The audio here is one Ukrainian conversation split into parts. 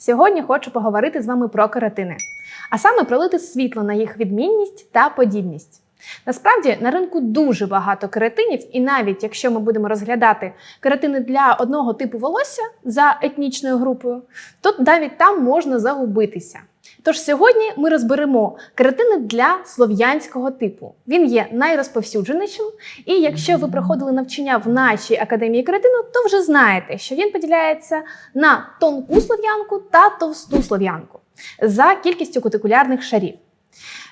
Сьогодні хочу поговорити з вами про каротини, а саме пролити світло на їх відмінність та подібність. Насправді на ринку дуже багато кератинів, і навіть якщо ми будемо розглядати кератини для одного типу волосся за етнічною групою, то навіть там можна загубитися. Тож сьогодні ми розберемо кератини для слов'янського типу. Він є найрозповсюдженішим, і якщо ви проходили навчання в нашій академії кератину, то вже знаєте, що він поділяється на тонку слов'янку та товсту слов'янку за кількістю кутикулярних шарів.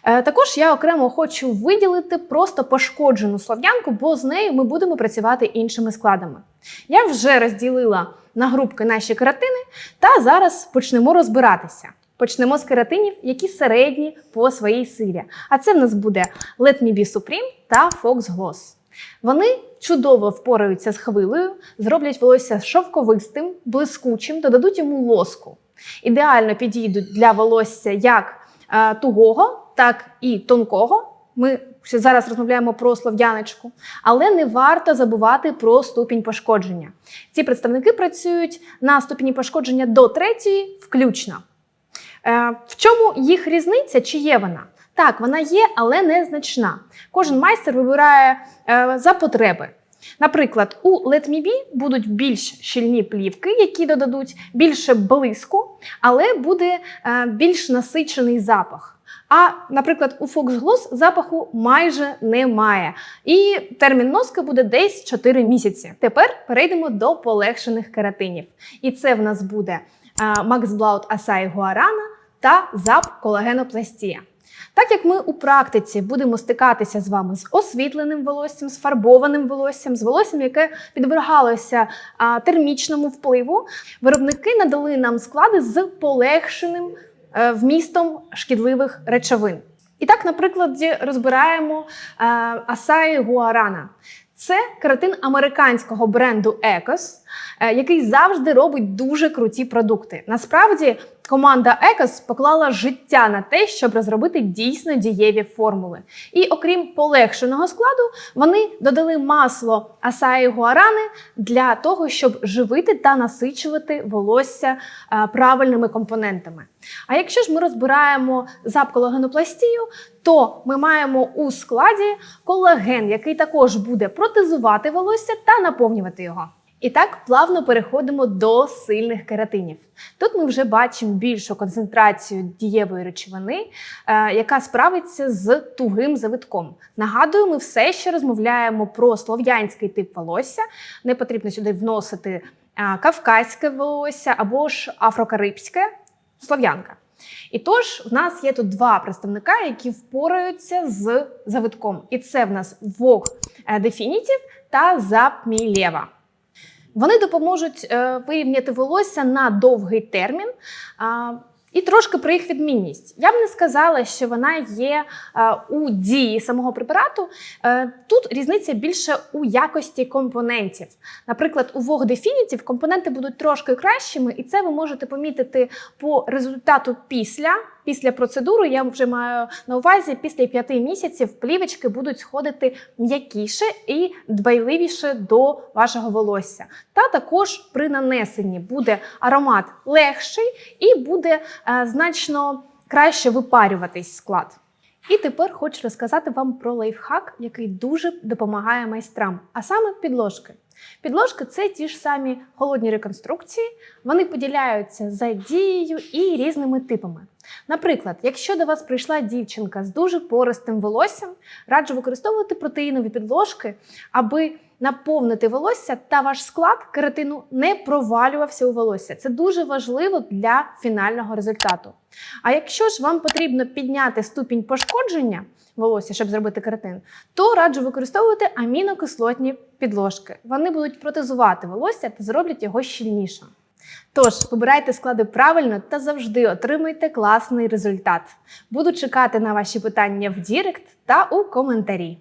Е, Також я окремо хочу виділити просто пошкоджену слов'янку, бо з нею ми будемо працювати іншими складами. Я вже розділила на групки наші кератини, та зараз почнемо розбиратися. Почнемо з кератинів, які середні по своїй силі. А це в нас буде Let Me Be Supreme та Fox Gloss. Вони чудово впораються з хвилею, зроблять волосся шовковистим, блискучим, додадуть йому лоску. Ідеально підійдуть для волосся як е, тугого, так і тонкого. Ми зараз розмовляємо про слов'яночку, але не варто забувати про ступінь пошкодження. Ці представники працюють на ступені пошкодження до третьої включно. Е, В чому їх різниця? Чи є вона? Так, вона є, але незначна. Кожен майстер вибирає е, за потреби. Наприклад, у Let Me Be будуть більш щільні плівки, які додадуть більше блиску, але буде е, більш насичений запах. А, наприклад, у Fox Gloss запаху майже немає. І термін носки буде десь 4 місяці. Тепер перейдемо до полегшених кератинів. І це в нас буде Max Blaud Acai Guarana та ZAP колагенопластія. Так як ми у практиці будемо стикатися з вами з освітленим волоссям, з фарбованим волоссям, з волоссям, яке підвергалося а, термічному впливу, виробники надали нам склади з полегшеним е, вмістом шкідливих речовин. І так, наприклад, розбираємо е, Acai Guarana. Це кератин американського бренду Ecos, е, який завжди робить дуже круті продукти. Насправді, команда Ecos поклала життя на те, щоб розробити дійсно дієві формули. І окрім полегшеного складу, вони додали масло Acai Guarana для того, щоб живити та насичувати волосся е, правильними компонентами. А якщо ж ми розбираємо запкологенопластію, то ми маємо у складі колаген, який також буде протезувати волосся та наповнювати його. І так плавно переходимо до сильних кератинів. Тут ми вже бачимо більшу концентрацію дієвої речовини, е, яка справиться з тугим завитком. Нагадую, ми все ще розмовляємо про слов'янський тип волосся. Не потрібно сюди вносити е, кавказьке волосся або ж афрокарибське слов'янка. І тож в нас є тут два представника, які впораються з завитком. І це в нас Vogue Definitive та Zap Mileva. Вони допоможуть е, вирівняти волосся на довгий термін. І трошки про їх відмінність. Я б не сказала, що вона є е, у дії самого препарату. Е, тут різниця більше у якості компонентів. Наприклад, у Vogue Definitive компоненти будуть трошки кращими, і це ви можете помітити по результату після. Після процедури я вже маю на увазі, після п'яти місяців плівочки будуть сходити м'якіше і дбайливіше до вашого волосся. Та також при нанесенні буде аромат легший і буде е, значно краще випарюватись склад. І тепер хочу розказати вам про лайфхак, який дуже допомагає майстрам, а саме підложки. Підложки це ті ж самі холодні реконструкції, вони поділяються за дією і різними типами. Наприклад, якщо до вас прийшла дівчинка з дуже пористим волоссям, раджу використовувати протеїнові підложки, аби наповнити волосся та ваш склад кератину не провалювався у волосся. Це дуже важливо для фінального результату. А якщо ж вам потрібно підняти ступінь пошкодження волосся, щоб зробити кератин, то раджу використовувати амінокислотні підложки. Вони будуть протезувати волосся та зроблять його щільнішим. Тож, вибирайте склади правильно та завжди отримуйте класний результат. Буду чекати на ваші питання в Дірект та у коментарі.